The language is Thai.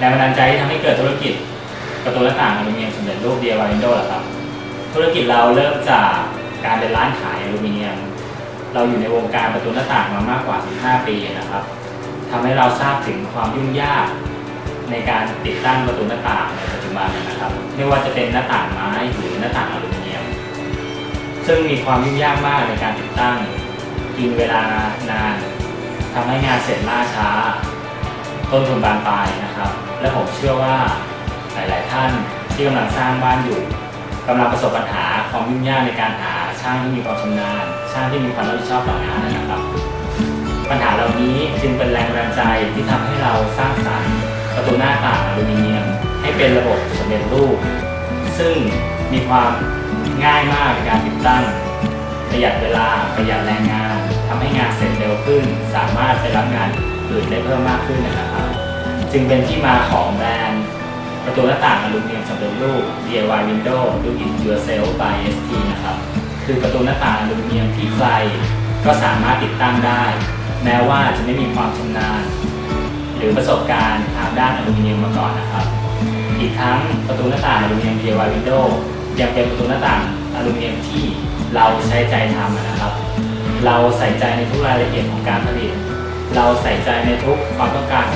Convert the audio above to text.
แรงบันดาลใจที่ทำให้เกิดธุรกิจประตูหน้าต่างอลูมิเนียมสำเร็จรูป DIY Windows เหรอครับ ธุรกิจเราเริ่มจากการเป็นร้านขายอลูมิเนียม เราอยู่ในวงการประตูหน้าต่างมามากกว่า 15 ปีนะครับทำให้เราทราบถึงความยุ่งยากในการติดตั้งประตูหน้าต่างในปัจจุบันนะครับไม่ว่าจะเป็นหน้าต่างไม้หรือหน้าต่างอลูมิเนียม ซึ่งมีความยุ่งยากมากในการติดตั้งกินเวลานานทำให้งานเสร็จล่าช้า ต้นทุนบานปลายนะครับ เชื่อว่าหลาย ๆ ท่านที่กำลังสร้างบ้านอยู่กำลังประสบปัญหาความยุ่งยากในการหาช่างที่มีความชำนาญช่างที่มีความรับผิดชอบต่องานนะครับ ปัญหาเหล่านี้จึงเป็นแรงบันดาลใจที่ทำให้เราสร้างสรรค์ประตูหน้าต่างอลูมิเนียม ให้เป็นระบบสำเร็จรูป ซึ่งมีความง่ายมากในการติดตั้ง ประหยัดเวลาประหยัดแรงงานทำให้งานเสร็จเร็วขึ้น สามารถไปรับงานอื่นได้เพิ่มมากขึ้นนะครับ จึงเป็นที่มาของแบรนด์ ประตูหน้าต่างอลูมิเนียมสำเร็จรูป DIY Window Do It Yourself by ST นะครับ คือประตูหน้าต่างอลูมิเนียมที่ใคร ก็สามารถติดตั้งได้ แม้ว่าจะไม่มีความชำนาญ หรือประสบการณ์ทางด้านอลูมิเนียมมาก่อนนะครับ อีกทั้งประตูหน้าต่างอลูมิเนียม DIY Window ยังเป็นประตูหน้าต่างอลูมิเนียมที่เราใช้ใจทำนะครับ เราใส่ใจในทุกรายละเอียดของการผลิต เราใส่ใจในทุกความต้องการ